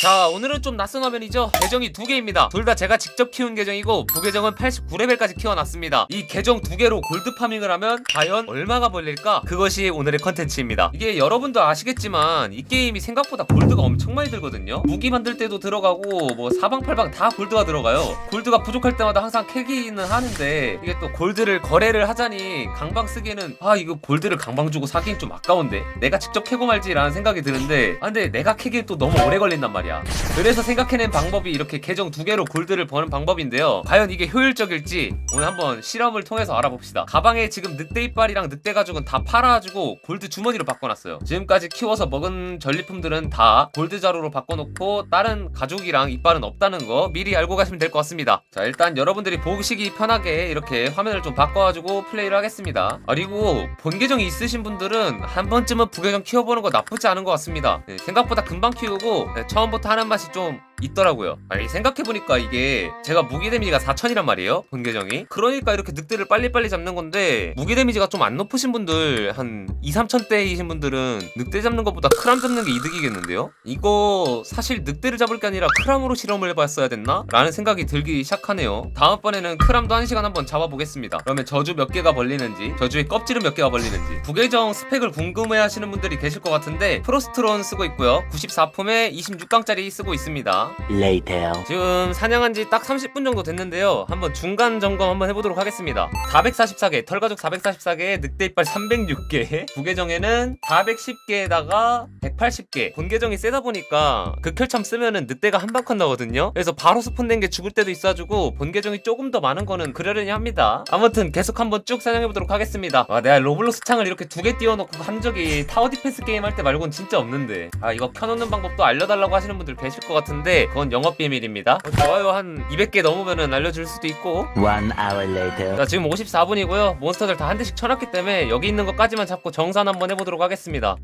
자 오늘은 좀 낯선 화면이죠? 계정이 두 개입니다. 둘 다 제가 직접 키운 계정이고 부계정은 89레벨까지 키워놨습니다. 이 계정 두 개로 골드 파밍을 하면 과연 얼마가 벌릴까? 그것이 오늘의 컨텐츠입니다. 이게 여러분도 아시겠지만 이 게임이 생각보다 골드가 엄청 많이 들거든요? 무기 만들 때도 들어가고 뭐 사방팔방 다 골드가 들어가요. 골드가 부족할 때마다 항상 캐기는 하는데 이게 또 골드를 거래를 하자니 강방 쓰기에는 아 이거 골드를 강방 주고 사기엔 좀 아까운데 내가 직접 캐고 말지라는 생각이 드는데 아 근데 내가 캐기엔 또 너무 오래 걸린단 말이야 그래서 생각해낸 방법이 이렇게 계정 두 개로 골드를 버는 방법인데요. 과연 이게 효율적일지 오늘 한번 실험을 통해서 알아봅시다. 가방에 지금 늑대 이빨이랑 늑대 가죽은 다 팔아가지고 골드 주머니로 바꿔놨어요. 지금까지 키워서 먹은 전리품들은 다 골드 자루로 바꿔놓고 다른 가죽이랑 이빨은 없다는 거 미리 알고 가시면 될 것 같습니다. 자 일단 여러분들이 보시기 편하게 이렇게 화면을 좀 바꿔가지고 플레이를 하겠습니다. 아, 그리고 본 계정이 있으신 분들은 한 번쯤은 부계정 키워보는 거 나쁘지 않은 것 같습니다. 네, 생각보다 금방 키우고 네, 처음부터 하는 맛이 좀 있더라고요. 아니 생각해보니까 이게 제가 무기 데미지가 4000이란 말이에요. 본 계정이. 그러니까 이렇게 늑대를 빨리빨리 잡는 건데 무기 데미지가 좀 안 높으신 분들 한 2, 3000대이신 분들은 늑대 잡는 것보다 크람 잡는 게 이득이겠는데요? 이거 사실 늑대를 잡을 게 아니라 크람으로 실험을 해봤어야 됐나? 라는 생각이 들기 시작하네요. 다음번에는 크람도 한 시간 한번 잡아보겠습니다. 그러면 저주 몇 개가 벌리는지 저주의 껍질은 몇 개가 벌리는지 부계정 스펙을 궁금해 하시는 분들이 계실 것 같은데 프로스트론 쓰고 있고요. 94폼에 26강짜리 쓰고 있습니다. Later. 지금 사냥한 지 딱 30분 정도 됐는데요. 한번 중간 점검 한번 해보도록 하겠습니다. 444개, 털가죽 444개, 늑대 이빨 306개, 부계정에는 410개에다가 180개. 본계정이 세다 보니까 극혈참 쓰면은 늑대가 한 방컷 나거든요. 그래서 바로 스폰된 게 죽을 때도 있어가지고 본계정이 조금 더 많은 거는 그러려니 합니다. 아무튼 계속 한번 쭉 사냥해보도록 하겠습니다. 와, 내가 로블록스 창을 이렇게 두 개 띄워놓고 한 적이 타워 디펜스 게임 할 때 말고는 진짜 없는데. 아, 이거 켜놓는 방법도 알려달라고 하시는 분들 계실 것 같은데 그건 영업 비밀입니다. 어, 좋아요. 한 200개 넘으면은 알려줄 수도 있고. One hour later. 자 지금 54분이고요. 몬스터들 다 한 대씩 쳐놨기 때문에 여기 있는 것까지만 잡고 정산 한번 해보도록 하겠습니다.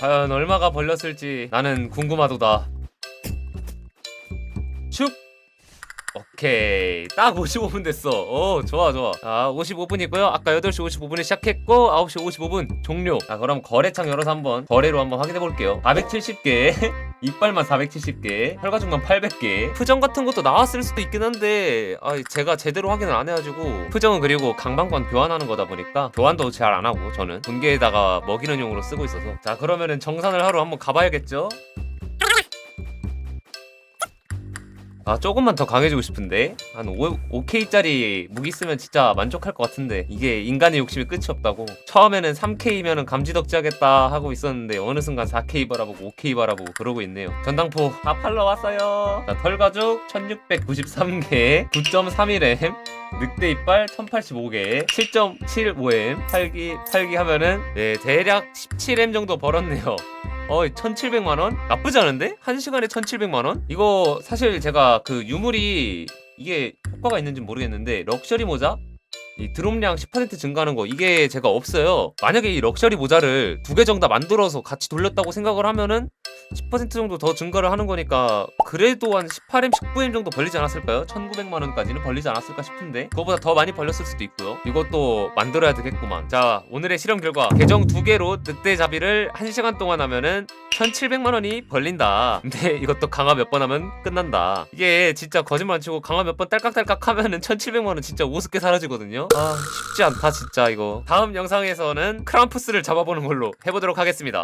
과연 얼마가 벌렸을지 나는 궁금하도다. 슉! 오케이. 딱 55분 됐어. 오 좋아 좋아. 자 55분이고요. 아까 8시 55분에 시작했고 9시 55분 종료. 자 그럼 거래창 열어서 한번 거래로 한번 확인해 볼게요. 470개 이빨만 470개 혈가죽만 800개. 표정 같은 것도 나왔을 수도 있긴 한데 아, 제가 제대로 확인을 안 해가지고. 표정은 그리고 강방관 교환하는 거다 보니까 교환도 잘 안 하고 저는. 분계에다가 먹이는 용으로 쓰고 있어서. 자 그러면은 정산을 하러 한번 가봐야겠죠 아 조금만 더 강해지고 싶은데? 한 5, 5K짜리 무기 쓰면 진짜 만족할 것 같은데. 이게 인간의 욕심이 끝이 없다고. 처음에는 3K면은 감지덕지하겠다 하고 있었는데 어느 순간 4K 바라보고 5K 바라보고 그러고 있네요. 전당포 다 팔러 왔어요. 자 털가죽 1693개 9.31M 늑대 이빨 1085개 7.75M 팔기 팔기 하면은 네 대략 17M 정도 벌었네요 어, 1,700만원? 나쁘지 않은데? 한 시간에 1,700만원? 이거 사실 제가 그 유물이 이게 효과가 있는지 모르겠는데 럭셔리 모자? 이 드롭량 10% 증가하는 거 이게 제가 없어요. 만약에 이 럭셔리 모자를 두 개 정도 만들어서 같이 돌렸다고 생각을 하면은 10% 정도 더 증가를 하는 거니까 그래도 한 18M, 19M 정도 벌리지 않았을까요? 1900만 원까지는 벌리지 않았을까 싶은데 그거보다 더 많이 벌렸을 수도 있고요. 이것도 만들어야 되겠구만. 자 오늘의 실험 결과 계정 두 개로 늑대 잡이를 1시간 동안 하면은 1700만 원이 벌린다. 근데 이것도 강화 몇 번 하면 끝난다. 이게 진짜 거짓말 안 치고 강화 몇 번 딸깍딸깍 하면은 1700만 원 진짜 우습게 사라지거든요. 아 쉽지 않다 진짜 이거. 다음 영상에서는 크람푸스를 잡아보는 걸로 해보도록 하겠습니다.